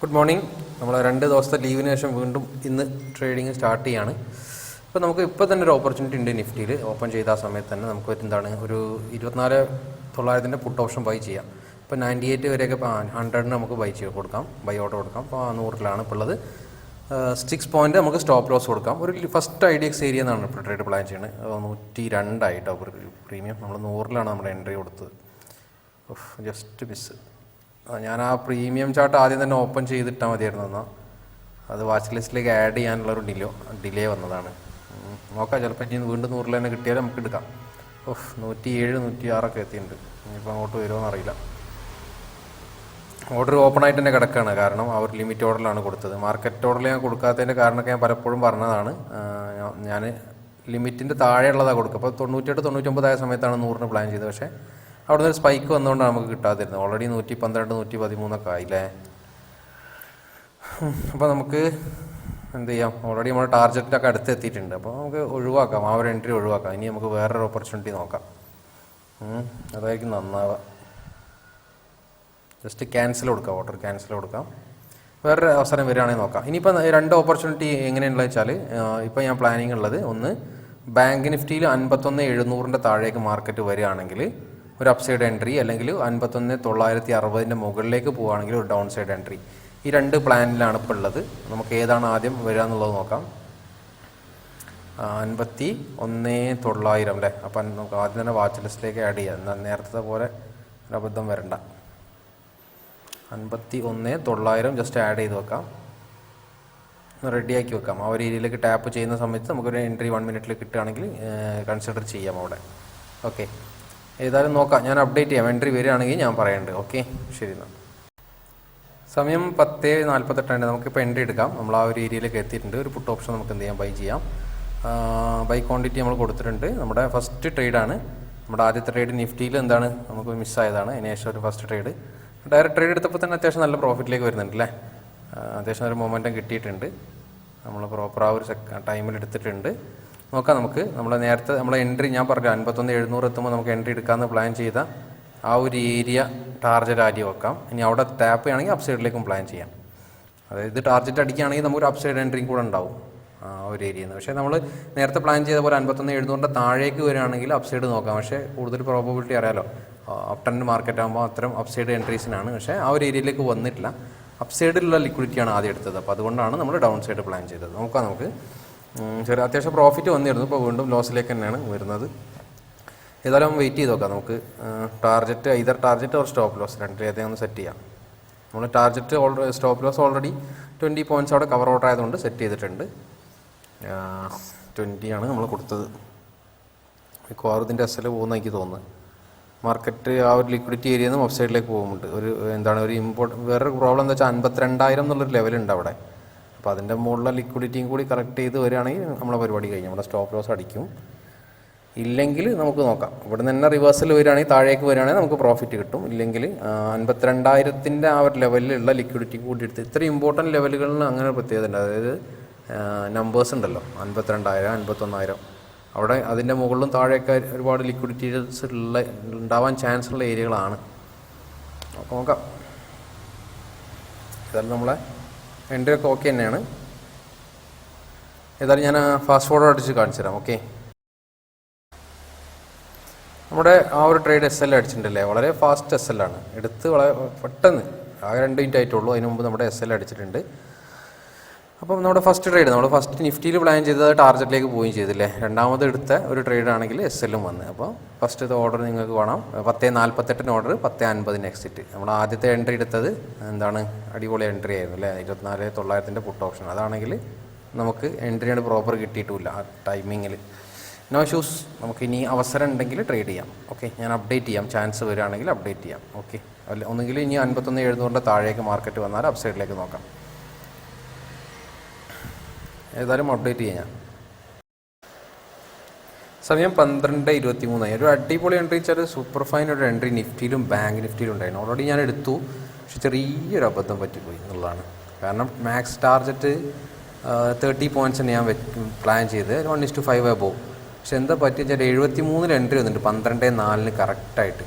Good morning നമ്മൾ രണ്ട് ദിവസത്തെ ലീവിന് ശേഷം വീണ്ടും ഇന്ന് ട്രേഡിംഗ് സ്റ്റാർട്ട് ചെയ്യാണ്. അപ്പോൾ നമുക്ക് ഇപ്പോൾ തന്നെ ഒരു ഓപ്പർച്യൂണിറ്റി ഉണ്ട് നിഫ്റ്റിയിൽ. ഓപ്പൺ ചെയ്ത ആ സമയത്ത് തന്നെ നമുക്ക് എന്താണ് ഒരു ഇരുപത്തിനാല് തൊള്ളായിരത്തിന്റെ പുട്ട് ഓപ്ഷൻ ബൈ ചെയ്യാം. ഇപ്പോൾ നയന്റി എയ്റ്റ് വരെയൊക്കെ ഹൺഡ്രഡിന് നമുക്ക് ബൈ ചെയ്ത് കൊടുക്കാം. ബൈ ഓർഡർ കൊടുക്കാം. അപ്പോൾ ആ നൂറിലാണ് ഇപ്പോൾ ഉള്ളത്. സിക്സ് പോയിന്റ് നമുക്ക് സ്റ്റോപ്പ് ലോസ് കൊടുക്കാം. ഒരു first I D X area എന്നാണ് ഇപ്പോൾ ട്രേഡ് പ്ലാൻ ചെയ്യുന്നത്. നൂറ്റി രണ്ടായിട്ടോ പ്രീമിയം നമ്മൾ നൂറിലാണ് നമ്മുടെ എൻട്രി കൊടുത്തത്. ജസ്റ്റ് മിസ് ഞാൻ ആ പ്രീമിയം ചാർട്ട് ആദ്യം തന്നെ ഓപ്പൺ ചെയ്തിട്ടാൽ മതിയായിരുന്നു എന്നാൽ അത് വാച്ച് ലിസ്റ്റിലേക്ക് ആഡ് ചെയ്യാനുള്ളൊരു ഡിലോ ഡിലേ വന്നതാണ്. നോക്കാം ചിലപ്പോൾ ഇനി വീണ്ടും നൂറിൽ തന്നെ കിട്ടിയാലും നമുക്ക് എടുക്കാം. ഓഹ് നൂറ്റി ഏഴ് നൂറ്റി ആറൊക്കെ എത്തിയിട്ടുണ്ട്. ഇനിയിപ്പോൾ അങ്ങോട്ട് വരുമോ എന്നറിയില്ല ഓർഡർ ഓപ്പൺ ആയിട്ട് തന്നെ കിടക്കുകയാണ് കാരണം അവർ ലിമിറ്റ് ഓർഡറിലാണ് കൊടുത്തത്. മാർക്കറ്റ് ഓർഡറിൽ ഞാൻ കൊടുക്കാത്തതിന്റെ കാരണമൊക്കെ ഞാൻ പലപ്പോഴും പറഞ്ഞതാണ്. ഞാൻ ലിമിറ്റിന്റെ താഴെയുള്ളതാണ് കൊടുക്കുക. അപ്പോൾ തൊണ്ണൂറ്റെട്ട് തൊണ്ണൂറ്റൊമ്പതായ സമയത്താണ് നൂറിന് പ്ലാൻ ചെയ്തത്. പക്ഷേ അവിടെ നിന്ന് ഒരു സ്പൈക്ക് വന്നുകൊണ്ടാണ് നമുക്ക് കിട്ടാതിരുന്നത് ഓൾറെഡി നൂറ്റി പന്ത്രണ്ട് നൂറ്റി പതിമൂന്നൊക്കെ ആയില്ലേ അപ്പോൾ നമുക്ക് എന്ത് ചെയ്യാം? ഓൾറെഡി നമ്മുടെ ടാർജറ്റിനൊക്കെ അടുത്ത് എത്തിയിട്ടുണ്ട് അപ്പോൾ നമുക്ക് ഒഴിവാക്കാം. ആ ഒരു എൻട്രി ഒഴിവാക്കാം. ഇനി നമുക്ക് വേറൊരു ഓപ്പർച്യൂണിറ്റി നോക്കാം. അതായിരിക്കും നന്നാവുക. ജസ്റ്റ് ക്യാൻസൽ കൊടുക്കാം. ഓർഡർ ക്യാൻസൽ കൊടുക്കാം. വേറൊരു അവസരം വരികയാണെങ്കിൽ നോക്കാം. ഇനിയിപ്പോൾ രണ്ട് ഓപ്പർച്യൂണിറ്റി എങ്ങനെയുള്ളതെന്ന് വെച്ചാൽ ഇപ്പോൾ ഞാൻ പ്ലാനിങ് ഉള്ളത് ഒന്ന് ബാങ്ക് നിഫ്റ്റിയിൽ അൻപത്തൊന്ന് എഴുന്നൂറിന്റെ താഴേക്ക് മാർക്കറ്റ് വരികയാണെങ്കിൽ ഒരു അപ്സൈഡ് എൻട്രി അല്ലെങ്കിൽ അൻപത്തൊന്ന് തൊള്ളായിരത്തി അറുപതിന്റെ മുകളിലേക്ക് പോവുകയാണെങ്കിൽ ഒരു ഡൗൺ സൈഡ് എൻട്രി ഈ രണ്ട് പ്ലാനിലാണ് ഇപ്പോൾ ഉള്ളത്. നമുക്ക് ഏതാണ് ആദ്യം വരിക എന്നുള്ളത് നോക്കാം. അൻപത്തി ഒന്ന് തൊള്ളായിരം അല്ലേ? അപ്പം നമുക്ക് ആദ്യം തന്നെ വാച്ച് ലിസ്റ്റിലേക്ക് ആഡ് ചെയ്യാം. എന്നാൽ നേരത്തെ പോലെ ഒരു അബദ്ധം വരണ്ട. അൻപത്തി ഒന്ന് തൊള്ളായിരം ജസ്റ്റ് ആഡ് ചെയ്ത് വെക്കാം. റെഡിയാക്കി വെക്കാം. ആ ഒരു ഏരിയയിലേക്ക് ടാപ്പ് ചെയ്യുന്ന സമയത്ത് നമുക്കൊരു എൻട്രി വൺ മിനിറ്റിൽ കിട്ടുകയാണെങ്കിൽ കൺസിഡർ ചെയ്യാം അവിടെ. ഓക്കെ ഏതായാലും നോക്കാം. ഞാൻ അപ്ഡേറ്റ് ചെയ്യാം. എൻട്രി വരികയാണെങ്കിൽ ഞാൻ പറയേണ്ടത് ഓക്കെ ശരി എന്നാൽ സമയം പത്ത് നാൽപ്പത്തെട്ടാണ് നമുക്കിപ്പോൾ എൻട്രി എടുക്കാം. നമ്മൾ ആ ഒരു ഏരിയയിലേക്ക് എത്തിയിട്ടുണ്ട്. ഒരു പുട്ട് ഓപ്ഷൻ നമുക്ക് എന്ത് ചെയ്യാം? ബൈ ചെയ്യാം. ബൈ ക്വാണ്ടിറ്റി നമ്മൾ കൊടുത്തിട്ടുണ്ട്. നമ്മുടെ ഫസ്റ്റ് ട്രേഡാണ് നമ്മുടെ ആദ്യത്തെ ട്രേഡ് നിഫ്റ്റിയിൽ എന്താണ്? നമുക്ക് മിസ്സായതാണ് അതിന് ശേഷം ഒരു ഫസ്റ്റ് ട്രേഡ് ഡയറക്റ്റ് ട്രേഡ് എടുത്തപ്പോൾ തന്നെ അത്യാവശ്യം നല്ല പ്രോഫിറ്റിലേക്ക് വരുന്നുണ്ട് അല്ലേ അത്യാവശ്യം ഒരു മൊമെന്റം കിട്ടിയിട്ടുണ്ട്. നമ്മൾ പ്രോപ്പർ ആ ഒരു ടൈമിൽ എടുത്തിട്ടുണ്ട്. നോക്കാം നമുക്ക്. നമ്മൾ നേരത്തെ നമ്മളെ എൻട്രി ഞാൻ പറഞ്ഞു അൻപത്തൊന്ന് എഴുന്നൂറ് എത്തുമ്പോൾ നമുക്ക് എൻട്രി എടുക്കാമെന്ന് പ്ലാൻ ചെയ്ത ആ ഒരു ഏരിയ ടാർജറ്റ് ആദ്യം വെക്കാം. ഇനി അവിടെ ടാപ്പ് ചെയ്യണമെങ്കിൽ അപ്സൈഡിലേക്കും പ്ലാൻ ചെയ്യാം. അതായത് ടാർജറ്റ് അടിക്കുകയാണെങ്കിൽ നമുക്കൊരു അപ്സൈഡ് എൻട്രിയും കൂടെ ഉണ്ടാവും ആ ഒരു ഏരിയയിൽ നിന്ന് പക്ഷേ നമ്മൾ നേരത്തെ പ്ലാൻ ചെയ്ത പോലെ അൻപത്തൊന്ന് എഴുന്നൂറിന്റെ താഴേക്ക് വരികയാണെങ്കിൽ അപ്സൈഡ് നോക്കാം. പക്ഷേ കൂടുതൽ പ്രോബബിലിറ്റി അറിയാലോ. അപ് ടെൻ മാർക്കറ്റ് ആകുമ്പോൾ അത്തരം അപ്സൈഡ് എൻട്രീസിനാണ് പക്ഷേ ആ ഒരു ഏരിയയിലേക്ക് വന്നിട്ടില്ല. അപ്സൈഡിലുള്ള ലിക്വിഡിറ്റിയാണ് ആദ്യം എടുത്തത്. അപ്പോൾ അതുകൊണ്ടാണ് നമ്മൾ ഡൗൺ സൈഡ് പ്ലാൻ ചെയ്തത്. നോക്കാം നമുക്ക്. ചെറിയ അത്യാവശ്യം പ്രോഫിറ്റ് വന്നിരുന്നു. ഇപ്പോൾ വീണ്ടും ലോസിലേക്ക് തന്നെയാണ് വരുന്നത്. ഏതായാലും വെയിറ്റ് ചെയ്ത് നോക്കാം നമുക്ക്. Target either target or stop loss രണ്ട് ഏതെങ്കിലും ഒന്ന് സെറ്റ് ചെയ്യാം. നമ്മൾ target already stop loss already twenty points അവിടെ കവർ ഔട്ട് ആയതുകൊണ്ട് സെറ്റ് ചെയ്തിട്ടുണ്ട്. ട്വന്റി ആണ് നമ്മൾ കൊടുത്തത്. മിക്കവാറും ഇതിന്റെ എസ് പോകുന്ന എനിക്ക് തോന്നുന്നത് മാർക്കറ്റ് ആ ഒരു ലിക്വിഡിറ്റി ഏരിയയിൽ നിന്ന് വെബ്സൈറ്റിലേക്ക് പോകുന്നുണ്ട്. ഒരു എന്താണ് ഒരു ഇമ്പോർട്ട് വേറൊരു പ്രോബ്ലം എന്താ വെച്ചാൽ അൻപത്തിരണ്ടായിരം എന്നുള്ളൊരു ലെവലുണ്ട് അവിടെ. അപ്പോൾ അതിന്റെ മുകളിലെ ലിക്വിഡിറ്റിയും കൂടി കറക്റ്റ് ചെയ്ത് വരികയാണെങ്കിൽ നമ്മളെ പരിപാടി കഴിഞ്ഞു. നമ്മുടെ സ്റ്റോപ്പ് ലോസ് അടിക്കും. ഇല്ലെങ്കിൽ നമുക്ക് നോക്കാം. ഇവിടെ നിന്ന് തന്നെ റിവേഴ്സൽ വരികയാണെങ്കിൽ താഴേക്ക് വരികയാണെങ്കിൽ നമുക്ക് പ്രോഫിറ്റ് കിട്ടും. ഇല്ലെങ്കിൽ അൻപത്തിരണ്ടായിരത്തിന്റെ ആ ഒരു ലെവലിലുള്ള ലിക്വിഡിറ്റി കൂടി എടുത്ത് ഇത്ര ഇമ്പോർട്ടന്റ് ലെവലുകളിൽ അങ്ങനെ പ്രത്യേകത ഉണ്ട്. അതായത് നമ്പേഴ്സ് ഉണ്ടല്ലോ. അൻപത്തിരണ്ടായിരം അൻപത്തൊന്നായിരം. അവിടെ അതിന്റെ മുകളിലും താഴെയൊക്കെ ഒരുപാട് ലിക്വിഡിറ്റീസ് ഉള്ള ഉണ്ടാവാൻ ചാൻസ് ഉള്ള ഏരിയകളാണ് നോക്കാം. ഏതായാലും നമ്മളെ എൻട്രി ഒക്കെ ഓക്കെ തന്നെയാണ്. ഏതായാലും ഞാൻ ഫാസ്റ്റ് ഫോർവേഡ് അടിച്ച് കാണിച്ചു തരാം ഓക്കെ നമ്മുടെ ആ ഒരു ട്രേഡ് എസ് എൽ അടിച്ചിട്ടുണ്ടല്ലേ? വളരെ ഫാസ്റ്റ് എസ് എൽ ആണ്. എടുത്ത് വളരെ പെട്ടെന്ന് ആ രണ്ട് മിനിറ്റ് ആയിട്ടുള്ളൂ. അതിന് മുമ്പ് നമ്മുടെ എസ് എൽ അടിച്ചിട്ടുണ്ട്. അപ്പം നമ്മുടെ ഫസ്റ്റ് ട്രേഡ് നമ്മൾ ഫസ്റ്റ് നിഫ്റ്റിയിൽ പ്ലാൻ ചെയ്തത് ടാർജറ്റിലേക്ക് പോവുകയും ചെയ്തില്ലേ? രണ്ടാമത് എടുത്ത ഒരു ട്രേഡ് ആണെങ്കിൽ എസ് എല്ലും വന്ന്. അപ്പോൾ ഫസ്റ്റ് ഓർഡർ നിങ്ങൾക്ക് കാണാം. പത്ത് നാൽപ്പത്തെട്ടിന് ഓർഡർ പത്ത് അൻപതിന് എക്സിറ്റ് നമ്മൾ ആദ്യത്തെ എൻട്രി എടുത്തത് എന്താണ്? അടിപൊളി എൻട്രി ആയിരുന്നു അല്ലേ? ഇരുപത്തിനാല് തൊള്ളായിരത്തിന്റെ പുട്ട് ഓപ്ഷൻ അതാണെങ്കിൽ നമുക്ക് എൻട്രിയാണ് പ്രോപ്പർ കിട്ടിയിട്ടുമില്ല ആ ടൈമിങ്ങിൽ നോ ഷൂസ് നമുക്ക് ഇനി അവസരം ഉണ്ടെങ്കിൽ ട്രേഡ് ചെയ്യാം. ഓക്കെ ഞാൻ അപ്ഡേറ്റ് ചെയ്യാം. ചാൻസ് വരികയാണെങ്കിൽ അപ്ഡേറ്റ് ചെയ്യാം. ഓക്കെ അല്ല ഒന്നുകിൽ ഇനി അൻപത്തൊന്ന് എഴുന്നൂറിന്റെ താഴേക്ക് മാർക്കറ്റ് വന്നാൽ അപ്സൈഡിലേക്ക് നോക്കാം. ഏതായാലും അപ്ഡേറ്റ് ചെയ്യാം ഞാൻ. സമയം പന്ത്രണ്ട് ഇരുപത്തി മൂന്നായി ഒരു അടിപൊളി എൻട്രി വെച്ചാൽ സൂപ്പർ ഫൈൻ ഒരു എൻട്രി നിഫ്റ്റിയിലും ബാങ്ക് നിഫ്റ്റിയിലും ഉണ്ടായിരുന്നു. ഓൾറെഡി ഞാൻ എടുത്തു. പക്ഷെ ചെറിയൊരു അബദ്ധം പറ്റിപ്പോയി എന്നുള്ളതാണ്. കാരണം മാക്സ് ടാർജറ്റ് തേർട്ടി പോയിന്റ്സ് ഞാൻ പ്ലാൻ ചെയ്ത് one is to five above പക്ഷെ എന്താ പറ്റിയ വെച്ചാൽ എഴുപത്തി മൂന്നിൽ എൻട്രി വന്നിട്ട് പന്ത്രണ്ട് നാലിന് കറക്റ്റായിട്ട്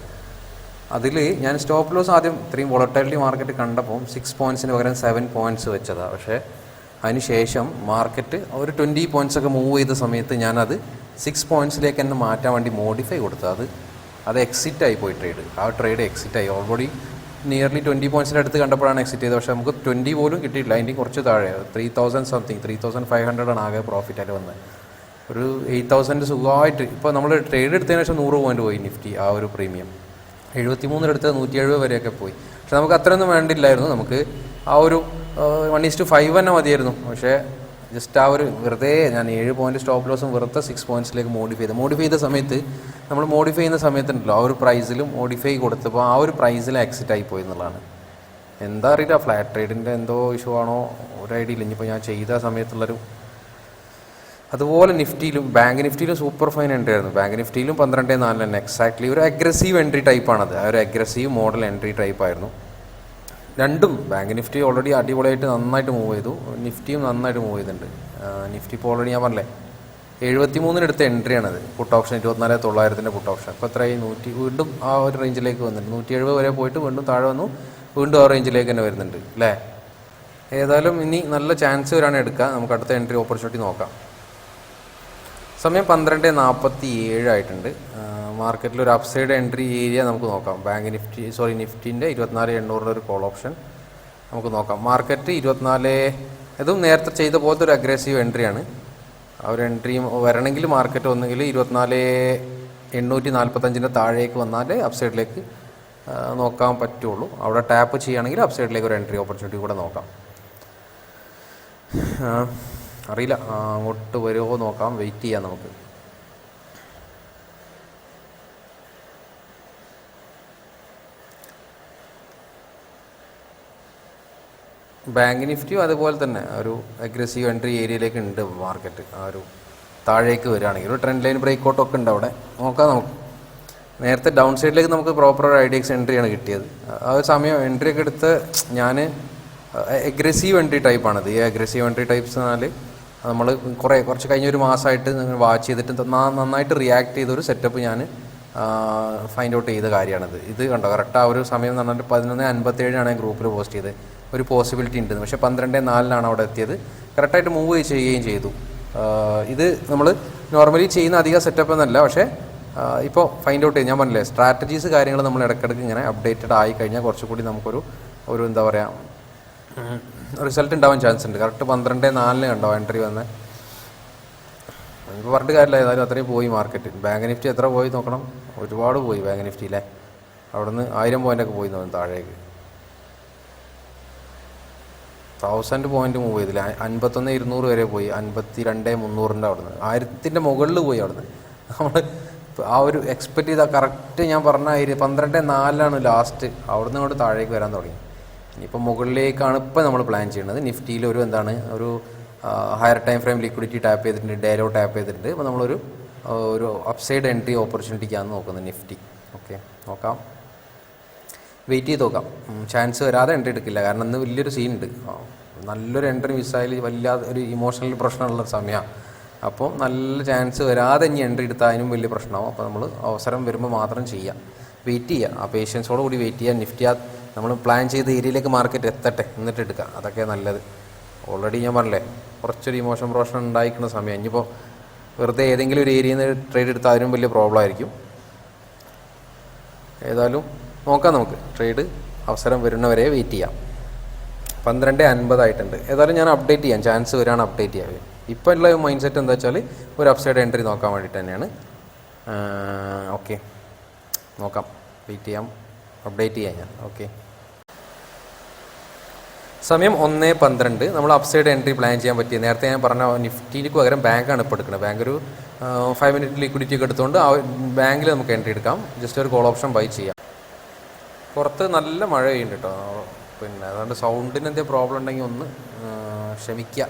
അതിൽ ഞാൻ സ്റ്റോപ്പ് ലോസ് ആദ്യം ഇത്രയും വോളറ്റാലിറ്റി മാർക്കറ്റ് കണ്ടപ്പോൾ സിക്സ് പോയിന്റ്സിന് പകരം സെവൻ പോയിന്റ്സ് വെച്ചതാണ് പക്ഷേ അതിനുശേഷം മാർക്കറ്റ് ഒരു ട്വന്റി പോയിന്റ്സ് ഒക്കെ മൂവ് ചെയ്ത സമയത്ത് ഞാനത് സിക്സ് പോയിന്റ്സിലേക്ക് തന്നെ മാറ്റാൻ വേണ്ടി മോഡിഫൈ കൊടുത്തു. അത് അത് എക്സിറ്റ് ആയി പോയി ട്രേഡ് ആ ട്രേഡ് എക്സിറ്റ് ആയി. ഓൾറെഡി നിയർലി ട്വന്റി പോയിന്റ്സിന്റെ അടുത്ത് കണ്ടപ്പോഴാണ് എക്സിറ്റ് ചെയ്തത്. പക്ഷേ നമുക്ക് ട്വന്റി പോലും കിട്ടിയിട്ടില്ല. അതിന്റെ കുറച്ച് താഴെ three thousand something three thousand five hundred ആണ് ആകെ പ്രോഫിറ്റ് ആയിട്ട് വന്നത്. ഒരു എയ്റ്റ് തൗസൻഡ് സുഖമായിട്ട് ഇപ്പോൾ നമ്മൾ ട്രേഡ് എടുത്തതിന് ശേഷം നൂറ് പോയിന്റ് പോയി നിഫ്റ്റി ആ ഒരു പ്രീമിയം എഴുപത്തി മൂന്നിലെടുത്ത് നൂറ്റി എഴുപത് വരെയൊക്കെ പോയി. പക്ഷെ നമുക്ക് അത്രയൊന്നും വേണ്ടില്ലായിരുന്നു. നമുക്ക് ആ ഒരു വൺ ഈസ് ടു ഫൈവ് തന്നെ മതിയായിരുന്നു. പക്ഷേ ജസ്റ്റ് ആ ഒരു വെറുതെ ഞാൻ ഏഴ് പോയിന്റ് സ്റ്റോപ്പ് ലോസും വെറുതെ സിക്സ് പോയിന്റ്സിലേക്ക് മോഡിഫൈ ചെയ്ത്. മോഡിഫൈ ചെയ്ത സമയത്ത് നമ്മൾ മോഡിഫൈ ചെയ്യുന്ന സമയത്തുണ്ടല്ലോ ആ ഒരു പ്രൈസിലും മോഡിഫൈ കൊടുത്തപ്പോൾ ആ ഒരു പ്രൈസിൽ എക്സിറ്റ് ആയി പോയി എന്നുള്ളതാണ്. എന്താ അറിയില്ല ഫ്ലാറ്റ് ട്രേഡിന്റെ എന്തോ ഇഷ്യൂ ആണോ ഒരു ഐഡിയ ഇല്ല. ഇനിയിപ്പോൾ ഞാൻ ചെയ്ത സമയത്തുള്ളൊരു അതുപോലെ നിഫ്റ്റിയിലും ബാങ്ക് നിഫ്റ്റിയിലും സൂപ്പർ ഫൈൻ എൻട്രി ആയിരുന്നു ബാങ്ക് നിഫ്റ്റിയിലും പന്ത്രണ്ട് നാല് തന്നെ. എക്സാക്ട്ലി ഒരു അഗ്രസീവ് എൻട്രി ടൈപ്പാണത് ആ ഒരു അഗ്രസീവ് മോഡൽ എൻട്രി ടൈപ്പ് ആയിരുന്നു. രണ്ടും. ബാങ്ക് നിഫ്റ്റി ഓൾറെഡി അടിപൊളിയായിട്ട് നന്നായിട്ട് മൂവ് ചെയ്തു. നിഫ്റ്റിയും നന്നായിട്ട് മൂവ് ചെയ്തിട്ടുണ്ട്. നിഫ്റ്റി ഇപ്പോൾ ഓൾറെഡി ഞാൻ പറഞ്ഞില്ലേ എഴുപത്തി മൂന്നിനടുത്ത് എൻട്രി ആണത്. പുട്ട് ഓപ്ഷൻ ഇരുപത്തിനാല് തൊള്ളായിരത്തിന്റെ പുട്ട് ഓപ്ഷൻ ഇപ്പോൾ എത്രയായി? നൂറ്റി വീണ്ടും ആ ഒരു റേഞ്ചിലേക്ക് വന്നിട്ടുണ്ട്. നൂറ്റി എഴുപത് വരെ പോയിട്ട് വീണ്ടും താഴെ വന്നു. വീണ്ടും ആ റേഞ്ചിലേക്ക് തന്നെ വരുന്നുണ്ട് അല്ലേ ഏതായാലും ഇനി നല്ല ചാൻസ് വരാണ് എടുക്കുക. നമുക്ക് അടുത്ത എൻട്രി ഓപ്പർച്യൂണിറ്റി നോക്കാം. സമയം പന്ത്രണ്ട് നാൽപ്പത്തി ഏഴ് ആയിട്ടുണ്ട്. മാർക്കറ്റിൽ ഒരു അപ്സൈഡ് എൻട്രി ഏരിയ നമുക്ക് നോക്കാം. ബാങ്ക് നിഫ്റ്റി സോറി നിഫ്റ്റിന്റെ ഇരുപത്തിനാല് എണ്ണൂറിന്റെ ഒരു കോൾ ഓപ്ഷൻ നമുക്ക് നോക്കാം. മാർക്കറ്റ് ഇരുപത്തിനാല് ഇതും നേരത്തെ ചെയ്ത പോലത്തെ ഒരു അഗ്രസീവ് എൻട്രിയാണ് ആ ഒരു എൻട്രി വരണമെങ്കിൽ മാർക്കറ്റ് ഒന്നുകിൽ ഇരുപത്തിനാല് എണ്ണൂറ്റി നാൽപ്പത്തഞ്ചിന്റെ താഴേക്ക് വന്നാൽ അപ്സൈഡിലേക്ക് നോക്കാൻ പറ്റുള്ളൂ. അവിടെ ടാപ്പ് ചെയ്യുകയാണെങ്കിൽ അപ്സൈഡിലേക്ക് ഒരു എൻട്രി ഓപ്പർച്യൂണിറ്റി കൂടെ നോക്കാം. അറിയില്ല. അങ്ങോട്ട് വരുമോ നോക്കാം. വെയിറ്റ് ചെയ്യാം നമുക്ക്. ബാങ്ക് നിഫ്റ്റിയും അതുപോലെ തന്നെ ഒരു അഗ്രസീവ് എൻട്രി ഏരിയയിലേക്ക് ഉണ്ട് മാർക്കറ്റ് ആ ഒരു താഴേക്ക് വരികയാണെങ്കിൽ ഒരു ട്രെൻഡ് ലൈൻ ബ്രേക്ക് ഔട്ട് ഒക്കെ ഉണ്ട് അവിടെ. നോക്കാം നമുക്ക്. നേരത്തെ ഡൗൺ സൈഡിലേക്ക് നമുക്ക് പ്രോപ്പർ ഒരു ഐ ഡി എക്സ് എൻട്രിയാണ് കിട്ടിയത്. ആ ഒരു സമയം എൻട്രി ഒക്കെ എടുത്ത് ഞാൻ അഗ്രസീവ് എൻട്രി ടൈപ്പാണത് ഈ അഗ്രസീവ് എൻട്രി ടൈപ്പ്സ് എന്നാൽ നമ്മൾ കുറേ കുറച്ച് കഴിഞ്ഞ ഒരു മാസമായിട്ട് വാച്ച് ചെയ്തിട്ട് നന്നായിട്ട് റിയാക്ട് ചെയ്തൊരു സെറ്റപ്പ് ഞാൻ ഫൈൻഡ് ഔട്ട് ചെയ്ത കാര്യമാണിത്. ഇത് കണ്ടോ? കറക്റ്റ് ആ ഒരു സമയം എന്ന് പറഞ്ഞാൽ പതിനൊന്ന് അൻപത്തേഴിനാണ് ഗ്രൂപ്പിൽ പോസ്റ്റ് ചെയ്തത്. ഒരു പോസിബിലിറ്റി ഉണ്ട്. പക്ഷേ പന്ത്രണ്ട് നാലിനാണ് അവിടെ എത്തിയത്. കറക്റ്റായിട്ട് മൂവ് ചെയ്യുകയും ചെയ്തു. ഇത് നമ്മൾ നോർമലി ചെയ്യുന്ന അധികം സെറ്റപ്പ് എന്നല്ല. പക്ഷേ ഇപ്പോൾ ഫൈൻഡ് ഔട്ട് ചെയ്യും ഞാൻ പറഞ്ഞില്ലേ സ്ട്രാറ്റജീസ് കാര്യങ്ങൾ നമ്മൾ ഇടയ്ക്കിടയ്ക്ക് ഇങ്ങനെ അപ്ഡേറ്റഡ് ആയി കഴിഞ്ഞാൽ കുറച്ചുകൂടി നമുക്കൊരു ഒരു എന്താ പറയുക റിസൾട്ട് ഉണ്ടാവാൻ ചാൻസ് ഉണ്ട്. കറക്റ്റ് പന്ത്രണ്ട് നാലിന് കണ്ടോ എൻട്രി വന്ന്? ഇപ്പോൾ പറഞ്ഞിട്ട് കാര്യമില്ല. ഏതായാലും അത്രയും പോയി മാർക്കറ്റ് ബാങ്ക് നിഫ്റ്റി എത്ര പോയി നോക്കണം? ഒരുപാട് പോയി ബാങ്ക് നിഫ്റ്റിയിലെ അവിടുന്ന് ആയിരം പോയിന്റൊക്കെ പോയി നോക്കും താഴേക്ക്. തൗസൻഡ് പോയിന്റ് മൂവ് ചെയ്തില്ല. അൻപത്തൊന്ന് ഇരുന്നൂറ് വരെ പോയി. അൻപത്തി രണ്ട് മുന്നൂറിന്റെ അവിടുന്ന്. ആയിരത്തിന്റെ മുകളിൽ പോയി അവിടുന്ന്. നമ്മൾ ആ ഒരു എക്സ്പെക്ട് ചെയ്ത കറക്റ്റ് ഞാൻ പറഞ്ഞ ഏരിയ പന്ത്രണ്ട് നാലിലാണ് ലാസ്റ്റ് അവിടുന്ന് അങ്ങോട്ട് താഴേക്ക് വരാൻ തുടങ്ങി. ഇനിയിപ്പോൾ മുകളിലേക്കാണ് ഇപ്പോൾ നമ്മൾ പ്ലാൻ ചെയ്യുന്നത്. നിഫ്റ്റിയിൽ ഒരു എന്താണ് ഒരു higher time frame liquidity tap ചെയ്തിട്ടുണ്ട്. ഡേലോ ടാപ്പ് ചെയ്തിട്ടുണ്ട്. അപ്പോൾ നമ്മളൊരു ഒരു അപ്സൈഡ് എൻട്രി ഓപ്പർച്യൂണിറ്റിക്കാണ് നോക്കുന്നത് നിഫ്റ്റി. ഓക്കെ നോക്കാം. വെയിറ്റ് ചെയ്ത് നോക്കാം. ചാൻസ് വരാതെ എൻട്രി എടുക്കില്ല. കാരണം ഇന്ന് വലിയൊരു സീൻ ഉണ്ട്. നല്ലൊരു എൻട്രി മിസ്സായാൽ വലിയ ഒരു ഇമോഷണൽ പ്രശ്നമുള്ള സമയമാണ് അപ്പോൾ നല്ല ചാൻസ് വരാതെ ഇനി എൻട്രി എടുത്താലും വലിയ പ്രശ്നമാവും. അപ്പോൾ നമ്മൾ അവസരം വരുമ്പോൾ മാത്രം ചെയ്യാം. വെയിറ്റ് ചെയ്യുക ആ പേഷ്യൻസോട് കൂടി വെയിറ്റ് ചെയ്യുക നിഫ്റ്റി നമ്മൾ പ്ലാൻ ചെയ്ത ഏരിയയിലേക്ക് മാർക്കറ്റ് എത്തട്ടെ. എന്നിട്ട് എടുക്കുക അതൊക്കെ നല്ലത്. ഓൾറെഡി ഞാൻ പറഞ്ഞില്ലേ കുറച്ചൊരു ഇമോഷൻ പ്രശ്നം ഉണ്ടായിരിക്കുന്ന സമയം. ഇനിയിപ്പോൾ വെറുതെ ഏതെങ്കിലും ഒരു ഏരിയയിൽ നിന്ന് ട്രേഡ് എടുത്താൽ അതിനും വലിയ പ്രോബ്ലം ആയിരിക്കും. ഏതായാലും നോക്കാം നമുക്ക്. ട്രേഡ് അവസരം വരുന്നവരെ വെയിറ്റ് ചെയ്യാം. പന്ത്രണ്ട് അൻപതായിട്ടുണ്ട് ഏതായാലും ഞാൻ അപ്ഡേറ്റ് ചെയ്യാം. ചാൻസ് വരികയാണ് അപ്ഡേറ്റ് ചെയ്യാൻ. ഇപ്പോൾ ഉള്ള മൈൻഡ് സെറ്റ് എന്താ വെച്ചാൽ ഒരു അപ്സൈഡ് എൻട്രി നോക്കാൻ വേണ്ടിയിട്ട് തന്നെയാണ്. ഓക്കെ നോക്കാം. വെയിറ്റ് ചെയ്യാം. അപ്ഡേറ്റ് ചെയ്യാം ഞാൻ. ഓക്കെ സമയം ഒന്ന് പന്ത്രണ്ട്. നമ്മൾ അപ്സൈഡ് എൻട്രി പ്ലാൻ ചെയ്യാൻ പറ്റിയ നേരത്തെ ഞാൻ പറഞ്ഞ നിഫ്റ്റിക്ക് പകരം ബാങ്കാണ് ഇപ്പോൾ എടുക്കുന്നത് ബാങ്ക് ഒരു ഫൈവ് മിനിറ്റ് ലിക്വിഡിറ്റി ഒക്കെ എടുത്തുകൊണ്ട് ആ ബാങ്കിൽ നമുക്ക് എൻട്രി എടുക്കാം. ജസ്റ്റ് ഒരു കോൾ ഓപ്ഷൻ ബൈ ചെയ്യാം. പുറത്ത് നല്ല മഴ പെയ്യുന്നുണ്ട് കേട്ടോ പിന്നെ അതുകൊണ്ട് സൗണ്ടിന് എന്തെങ്കിലും പ്രോബ്ലം ഉണ്ടെങ്കിൽ ഒന്ന് ക്ഷമിക്കുക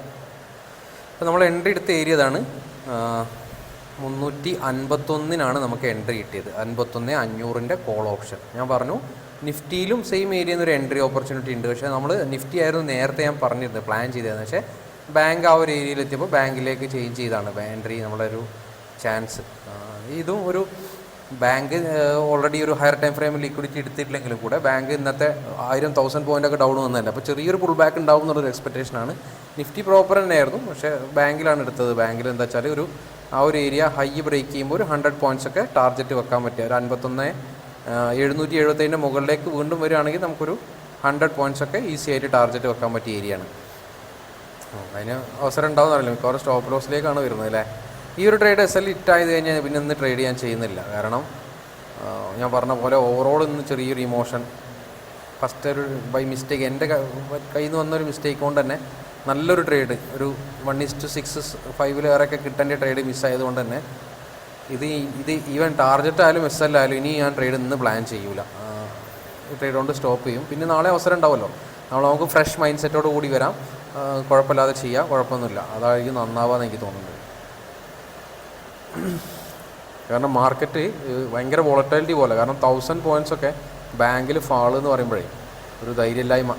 അപ്പോൾ നമ്മൾ എൻട്രി എടുത്ത ഏരിയ ഇതാണ് മുന്നൂറ്റി അൻപത്തൊന്നിനാണ് നമുക്ക് എൻട്രി കിട്ടിയത്. അൻപത്തൊന്ന് അഞ്ഞൂറിന്റെ കോൾ ഓപ്ഷൻ ഞാൻ പറഞ്ഞു നിഫ്റ്റിയിലും സെയിം ഏരിയയിൽ നിന്ന് ഒരു എൻട്രി ഓപ്പർച്യൂണിറ്റി ഉണ്ട്. പക്ഷേ നമ്മൾ നിഫ്റ്റി ആയിരുന്നു നേരത്തെ ഞാൻ പറഞ്ഞിരുന്നത് പ്ലാൻ ചെയ്തതെന്ന് പക്ഷേ ബാങ്ക് ആ ഒരു ഏരിയയിൽ എത്തിയപ്പോൾ ബാങ്കിലേക്ക് ചേഞ്ച് ചെയ്താണ്. എൻട്രി നമ്മളൊരു ചാൻസ് ഇതും ഒരു ബാങ്ക് ഓൾറെഡി ഒരു ഹയർ ടൈം ഫ്രെയിമിൽ ലിക്വിഡിറ്റി എടുത്തിട്ടില്ലെങ്കിലും കൂടെ ബാങ്ക് ഇന്നത്തെ ആയിരം തൗസൻഡ് പോയിന്റ് ഒക്കെ ഡൗൺ വന്നതല്ലേ. അപ്പോൾ ചെറിയൊരു പുൾ ബാക്ക് ഉണ്ടാവും എന്നുള്ളൊരു എക്സ്പെക്ടേഷനാണ് നിഫ്റ്റി പ്രോപ്പർ തന്നെയായിരുന്നു. പക്ഷേ ബാങ്കിലാണ് എടുത്തത്. ബാങ്കിൽ എന്താ വെച്ചാൽ ഒരു ആ ഒരു ഏരിയ ഹൈ ബ്രേക്ക് ചെയ്യുമ്പോൾ ഒരു ഹൺഡ്രഡ് പോയിന്റ്സ് ഒക്കെ ടാർഗറ്റ് വെക്കാൻ പറ്റിയ ഒരു അൻപത്തൊന്ന് എഴുന്നൂറ്റി എഴുപത്തേഴിന്റെ മുകളിലേക്ക് വീണ്ടും വരികയാണെങ്കിൽ നമുക്കൊരു ഹൺഡ്രഡ് പോയിന്റ്സ് ഒക്കെ ഈസി ആയിട്ട് ടാർഗറ്റ് വെക്കാൻ പറ്റിയ ഏരിയയാണ് അതിന് അവസരം ഉണ്ടാവുന്നറിയില്ല മിക്കവാറും സ്റ്റോപ്പ് ലോസിലേക്കാണ് വരുന്നത് അല്ലേ? ഈ ഒരു ട്രേഡ് എസ് എൽ ഇറ്റ് ആയത് കഴിഞ്ഞാൽ പിന്നെ ഇന്ന് ട്രേഡ് ചെയ്യാൻ ചെയ്യുന്നില്ല. കാരണം ഞാൻ പറഞ്ഞ പോലെ ഓവറോൾ ഇന്ന് ചെറിയൊരു ഇമോഷൻ ഫസ്റ്റ് ഒരു ബൈ മിസ്റ്റേക്ക് എന്റെ കയ്യിൽ നിന്ന് വന്നൊരു മിസ്റ്റേക്ക് കൊണ്ട് തന്നെ നല്ലൊരു ട്രേഡ് ഒരു വൺ ഇസ്റ്റു സിക്സ് ഫൈവിൽ വരെയൊക്കെ കിട്ടേണ്ട ട്രേഡ് മിസ്സായതുകൊണ്ട് തന്നെ ഇത് ഇത് ഈവൻ ടാർജറ്റ് ആയാലും എസ് എൽ ആയാലും ഇനി ഞാൻ ട്രേഡ് ഇന്ന് പ്ലാൻ ചെയ്യൂല. ട്രേഡ് കൊണ്ട് സ്റ്റോപ്പ് ചെയ്യും. പിന്നെ നാളെ അവസരം ഉണ്ടാവുമല്ലോ. നാളെ നമുക്ക് ഫ്രഷ് മൈൻഡ് സെറ്റോട് കൂടി വരാം. കുഴപ്പമില്ലാതെ ചെയ്യാം. കുഴപ്പമൊന്നുമില്ല. അതായിരിക്കും നന്നാവാന്ന് എനിക്ക് തോന്നുന്നുണ്ട് കാരണം മാർക്കറ്റ് ഭയങ്കര വോളറ്റാലിറ്റി പോലെ. കാരണം തൗസൻഡ് പോയിന്റ്സ് ഒക്കെ ബാങ്കിൽ ഫാൾ എന്ന് പറയുമ്പോഴേ ഒരു ധൈര്യമില്ലായ്മ.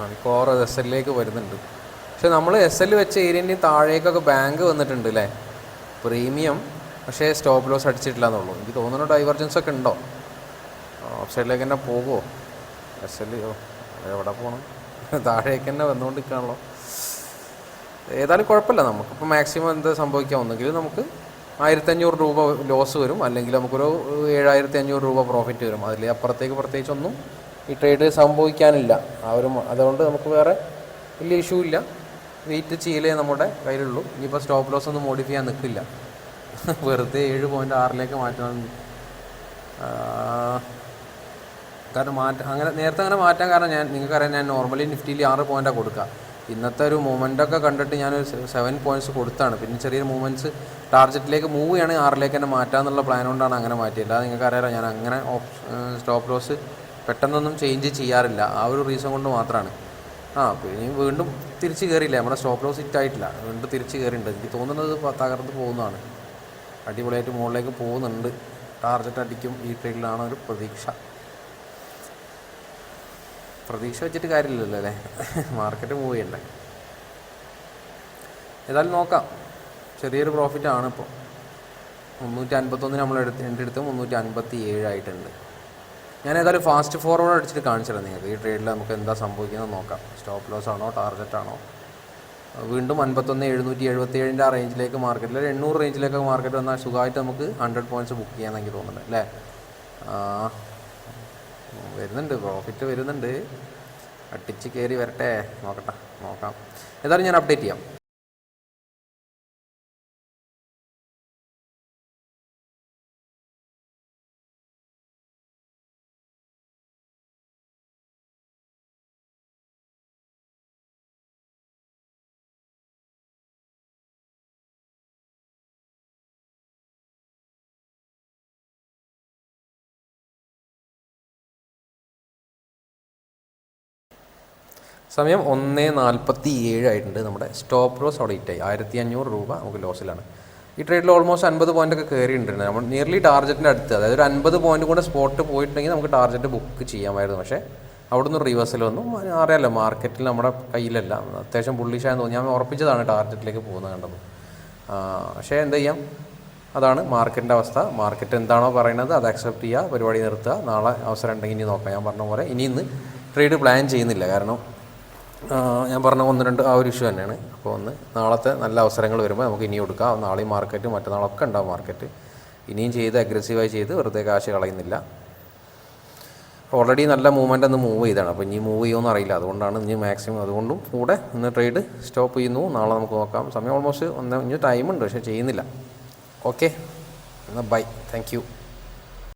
മിക്കവാറും എസ് എല്ലിലേക്ക് വരുന്നുണ്ട്. പക്ഷേ നമ്മൾ എസ് എൽ വെച്ച ഏരിയന്റെയും താഴേക്കൊക്കെ ബാങ്ക് വന്നിട്ടുണ്ട് അല്ലേ പ്രീമിയം പക്ഷേ സ്റ്റോപ്പ് ലോസ് അടിച്ചിട്ടില്ല എന്നുള്ളൂ. എനിക്ക് തോന്നുന്നു ഡൈവർജൻസ് ഒക്കെ ഉണ്ടോ? ഓഫ് സൈഡിലേക്ക് തന്നെ പോകുമോ എസ് എൽ ഓ എവിടെ പോകണം താഴേക്ക് തന്നെ വന്നുകൊണ്ടിരിക്കുകയാണല്ലോ. ഏതായാലും കുഴപ്പമില്ല. നമുക്കിപ്പോൾ മാക്സിമം എന്ത് സംഭവിക്കാം? ഒന്നുകിൽ നമുക്ക് ആയിരത്തി അഞ്ഞൂറ് രൂപ ലോസ് വരും. അല്ലെങ്കിൽ നമുക്കൊരു ഏഴായിരത്തി അഞ്ഞൂറ് രൂപ പ്രോഫിറ്റ് വരും. അതിൽ അപ്പുറത്തേക്ക് പ്രത്യേകിച്ചൊന്നും ഈ ട്രേഡ് സംഭവിക്കാനില്ല. ആ ഒരു അതുകൊണ്ട് നമുക്ക് വേറെ വലിയ ഇഷ്യൂ ഇല്ല. വെയിറ്റ് ചെയ്യലേ നമ്മുടെ കയ്യിലുള്ളൂ. ഇനിയിപ്പോൾ സ്റ്റോപ്പ് ലോസ് ഒന്നും മോഡിഫൈ ചെയ്യാൻ നിൽക്കില്ല വെറുതെ ഏഴ് പോയിന്റ് ആറിലേക്ക് മാറ്റണം. കാരണം മാറ്റം അങ്ങനെ നേരത്തെ അങ്ങനെ മാറ്റാൻ കാരണം ഞാൻ നിങ്ങൾക്കറിയാം ഞാൻ നോർമലി നിഫ്റ്റിയിൽ ആറ് പോയിന്റാണ് കൊടുക്കുക. ഇന്നത്തെ ഒരു മൂവ്മെന്റ് ഒക്കെ കണ്ടിട്ട് ഞാനൊരു സെവൻ പോയിന്റ്സ് കൊടുത്താണ്. പിന്നെ ചെറിയൊരു മൂവ്മെന്റ്സ് ടാർജറ്റിലേക്ക് മൂവ് ചെയ്യണമെങ്കിൽ ആറിലേക്ക് തന്നെ മാറ്റാമെന്നുള്ള പ്ലാൻ കൊണ്ടാണ് അങ്ങനെ മാറ്റിയത്. അല്ലാതെ നിങ്ങൾക്ക് അറിയാലോ ഞാൻ അങ്ങനെ സ്റ്റോപ്പ് ലോസ് പെട്ടെന്നൊന്നും ചേഞ്ച് ചെയ്യാറില്ല. ആ ഒരു റീസൺ കൊണ്ട് മാത്രമാണ് ആ ഇനി വീണ്ടും തിരിച്ച് കയറിയില്ല നമ്മുടെ സ്റ്റോപ്പ് ലോസ് ഹിറ്റ് ആയിട്ടില്ല. വീണ്ടും തിരിച്ച് കയറിയിട്ടുണ്ട് എനിക്ക് തോന്നുന്നത് തകർന്ന് പോകുന്നതാണ്. അടിപൊളിയായിട്ട് മുകളിലേക്ക് പോകുന്നുണ്ട്. ടാർജറ്റ് അടിക്കും. ഈ ട്രേഡിലാണ് ഒരു പ്രതീക്ഷ. പ്രതീക്ഷ വെച്ചിട്ട് കാര്യമില്ലല്ലോ അല്ലേ? മാർക്കറ്റ് മൂവ് ചെയ്യണ്ടേ? ഏതായാലും നോക്കാം. ചെറിയൊരു പ്രോഫിറ്റ് ഇപ്പോൾ മുന്നൂറ്റി അൻപത്തൊന്ന് നമ്മൾ എടുത്ത് എന്റെ അടുത്ത് മുന്നൂറ്റി അൻപത്തി ഏഴായിട്ടുണ്ട് ഞാൻ ഏതായാലും ഫാസ്റ്റ് ഫോർവേഡ് അടിച്ചിട്ട് കാണിച്ചിരുന്നു നിങ്ങൾക്ക്. ഈ ട്രേഡിൽ നമുക്ക് എന്താ സംഭവിക്കുന്നത് നോക്കാം. സ്റ്റോപ്പ് ലോസ് ആണോ ടാർഗറ്റ് ആണോ? വീണ്ടും അൻപത്തൊന്ന് എഴുന്നൂറ്റി എഴുപത്തി ഏഴിന്റെ ആ റേഞ്ചിലേക്ക് മാർക്കറ്റിൽ ഒരു എണ്ണൂറ് റേഞ്ചിലേക്ക് മാർക്കറ്റ് വന്നാൽ സുഖമായിട്ട് നമുക്ക് ഹൺഡ്രഡ് പോയിന്റ്സ് ബുക്ക് ചെയ്യാമെന്ന് തോന്നുന്നുണ്ട് അല്ലേ? വരുന്നുണ്ട് പ്രോഫിറ്റ് വരുന്നുണ്ട്. അട്ടിച്ച് കയറി വരട്ടെ നോക്കട്ടെ നോക്കാം. ഏതായാലും ഞാൻ അപ്ഡേറ്റ് ചെയ്യാം. സമയം ഒന്ന് നാൽപ്പത്തി ഏഴ് ആയിട്ടുണ്ട്. നമ്മുടെ സ്റ്റോപ്പ് ലോസ് അവിടെ ഇറ്റായി ആയിരത്തി അഞ്ഞൂറ് രൂപ നമുക്ക് ലോസിലാണ്. ഈ ട്രേഡിൽ ഓൾമോസ്റ്റ് അൻപത് പോയിന്റ് ഒക്കെ കയറിയിട്ടുണ്ട് നമ്മൾ നിയർലി ടാർജറ്റിന്റെ അടുത്ത് അതായത് ഒരു അൻപത് പോയിന്റ് കൂടെ സ്പോട്ട് പോയിട്ടുണ്ടെങ്കിൽ നമുക്ക് ടാർജറ്റ് ബുക്ക് ചെയ്യാമായിരുന്നു. പക്ഷേ അവിടുന്ന് റിവേഴ്സൽ വന്നു. അറിയാമല്ലോ മാർക്കറ്റിൽ നമ്മുടെ കയ്യിലല്ല. അത്യാവശ്യം ബുള്ളിഷായെന്ന് തോന്നി. ഞാൻ ഉറപ്പിച്ചതാണ് ടാർജറ്റിലേക്ക് പോകുന്നത് കണ്ടത് പക്ഷേ എന്താ ചെയ്യാം? അതാണ് മാർക്കറ്റിന്റെ അവസ്ഥ. മാർക്കറ്റ് എന്താണോ പറയുന്നത് അത് അക്സെപ്റ്റ് ചെയ്യുക. പരിപാടി നിർത്തുക. നാളെ അവസരം ഉണ്ടെങ്കിൽ ഇനി നോക്കാം. ഞാൻ പറഞ്ഞ പോലെ ഇനി ഇന്ന് ട്രേഡ് പ്ലാൻ ചെയ്യുന്നില്ല. കാരണം ഞാൻ പറഞ്ഞ ഒന്ന് രണ്ട് ആ ഒരു ഇഷ്യൂ തന്നെയാണ്. അപ്പോൾ ഒന്ന് നാളത്തെ നല്ല അവസരങ്ങൾ വരുമ്പോൾ നമുക്ക് ഇനി കൊടുക്കാം നാളെയും മാർക്കറ്റ് മറ്റന്നാളൊക്കെ ഉണ്ടാവും മാർക്കറ്റ് ഇനിയും ചെയ്ത് അഗ്രസീവായി ചെയ്ത് വെറുതെ കാശ് കളയുന്നില്ല. ഓൾറെഡി നല്ല മൂവ്മെന്റ് ഒന്ന് മൂവ് ചെയ്താണ്. അപ്പോൾ ഇനി മൂവ് ചെയ്യുമെന്ന് അറിയില്ല. അതുകൊണ്ടാണ് ഇനി മാക്സിമം അതുകൊണ്ടും കൂടെ ഇന്ന് ട്രേഡ് സ്റ്റോപ്പ് ചെയ്യുന്നു. നാളെ നമുക്ക് നോക്കാം. സമയം ഓൾമോസ്റ്റ് ഒന്ന് ഇനി ടൈമുണ്ട് പക്ഷേ ചെയ്യുന്നില്ല. ഓക്കെ എന്നാൽ ബൈ താങ്ക്